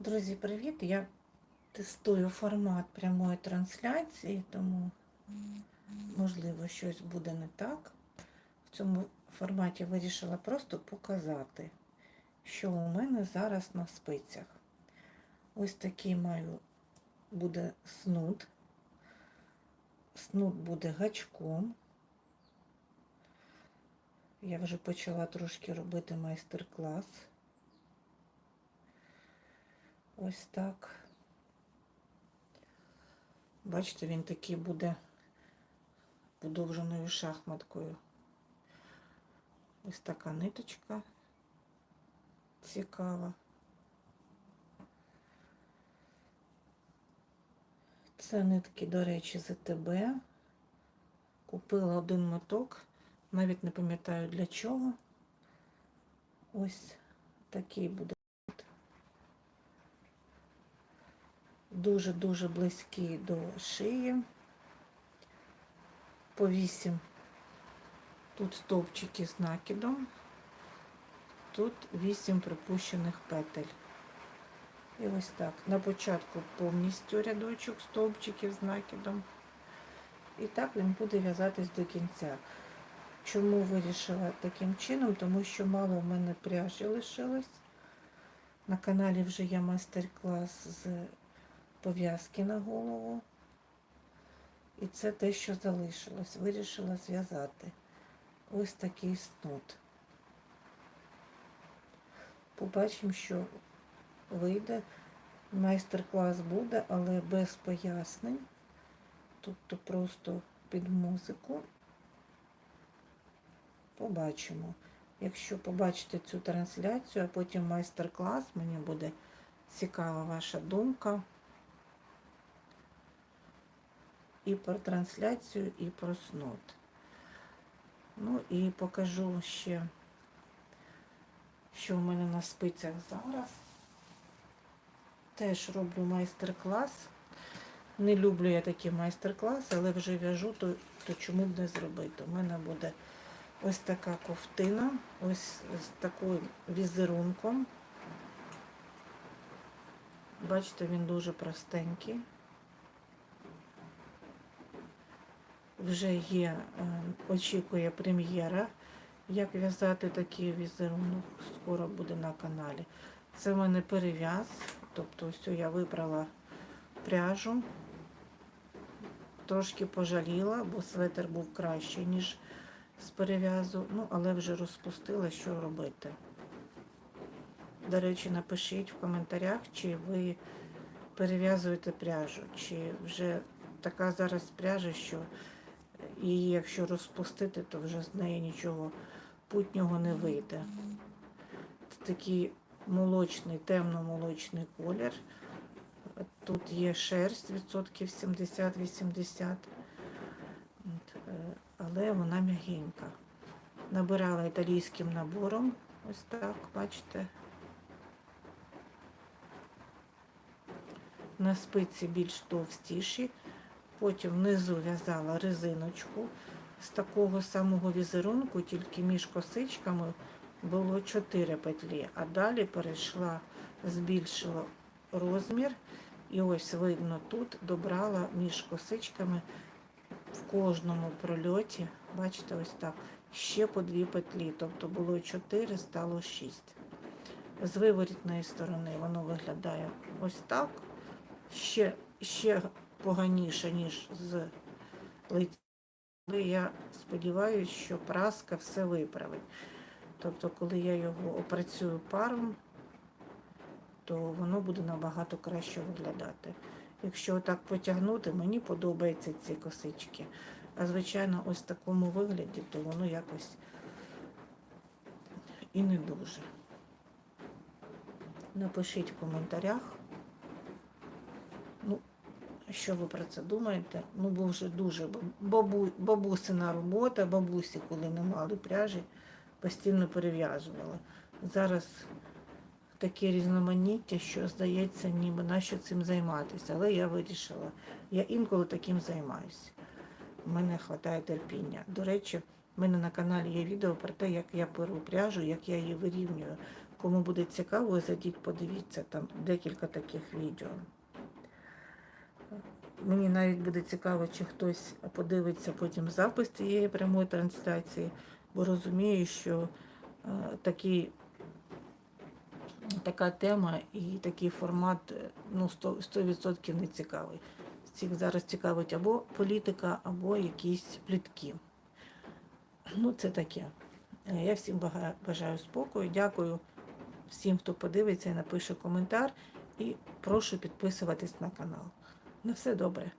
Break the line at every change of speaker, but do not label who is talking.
Друзі, привіт! Я тестую формат прямої трансляції, тому можливо щось буде не так. В цьому форматі вирішила просто показати, що у мене зараз на спицях. Ось такий маю буде снуд. Снуд буде гачком. Я вже почала трошки робити майстер-клас. Ось так. Бачите, він такий буде подовженою шахматкою. Ось така ниточка цікава. Це нитки, до речі, ЗТБ. Купила один моток, навіть не пам'ятаю для чого. Ось такий буде. Дуже-дуже близький до шиї. По 8 тут стовпчики з накидом, тут 8 припущених петель. І ось так. На початку повністю рядочок стовпчиків з накидом. І так він буде в'язатись до кінця. Чому вирішила таким чином? Тому що мало в мене пряжі лишилось. На каналі вже є майстер-клас з пов'язки на голову. І це те, що залишилось. Вирішила зв'язати ось такий снуд. Побачимо, що вийде. Майстер-клас буде, але без пояснень. Тобто просто під музику. Побачимо. Якщо побачите цю трансляцію, а потім майстер-клас, мені буде цікава ваша думка. І про трансляцію, і про снот. Ну і покажу ще, що в мене на спицях зараз. Теж роблю майстер-клас. Не люблю я такі майстер-класи, але вже в'яжу, то, то чому б не зробити. У мене буде ось така ковтина, ось з таким візерунком. Бачите, він дуже простенький. Вже є, е, очікує прем'єра, як в'язати такий візерунок, скоро буде на каналі. Це в мене перев'яз, тобто ось я вибрала пряжу, трошки пожаліла, бо светр був кращий, ніж з перев'язу, ну, але вже розпустила, що робити. До речі, напишіть в коментарях, чи ви перев'язуєте пряжу, чи вже така зараз пряжа, що її, якщо розпустити, то вже з неї нічого путнього не вийде. Це такий молочний, темно-молочний колір. Тут є шерсть відсотків 70-80, е, але вона м'ягенька. Набирала італійським набором, ось так, бачите. На спиці більш товстіші. Потім внизу в'язала резиночку з такого самого візерунку, тільки між косичками було 4 петлі, а далі перейшла, збільшила розмір. І ось видно, тут добрала між косичками в кожному прольоті, бачите, ось так, ще по дві петлі. Тобто було 4, стало 6. З виворітної сторони воно виглядає ось так. Ще, ще поганіше, ніж з лиця. Але я сподіваюся, що праска все виправить. Тобто, коли я його опрацюю паром, то воно буде набагато краще виглядати. Якщо отак потягнути, мені подобаються ці косички. А звичайно, ось в такому вигляді, то воно якось і не дуже. Напишіть в коментарях. Ну, що ви про це думаєте? Ну, бо вже дуже бабу, бабусина робота, бабусі, коли не мали пряжі, постійно перев'язувала. Зараз таке різноманіття, що здається, ніби нащо цим займатися. Але я вирішила, я інколи таким займаюся. У мене вистачає терпіння. До речі, в мене на каналі є відео про те, як я перу пряжу, як я її вирівнюю. Кому буде цікаво, зайдіть, подивіться там декілька таких відео. Мені навіть буде цікаво, чи хтось подивиться потім запис цієї прямої трансляції, бо розумію, що е, такий, така тема і такий формат е, ну, 100%, 100% не цікавий. Всіх зараз цікавить або політика, або якісь плітки. Ну, це таке. Е, Я всім бажаю спокою. Дякую всім, хто подивиться і напише коментар. І прошу підписуватись на канал. На все добре.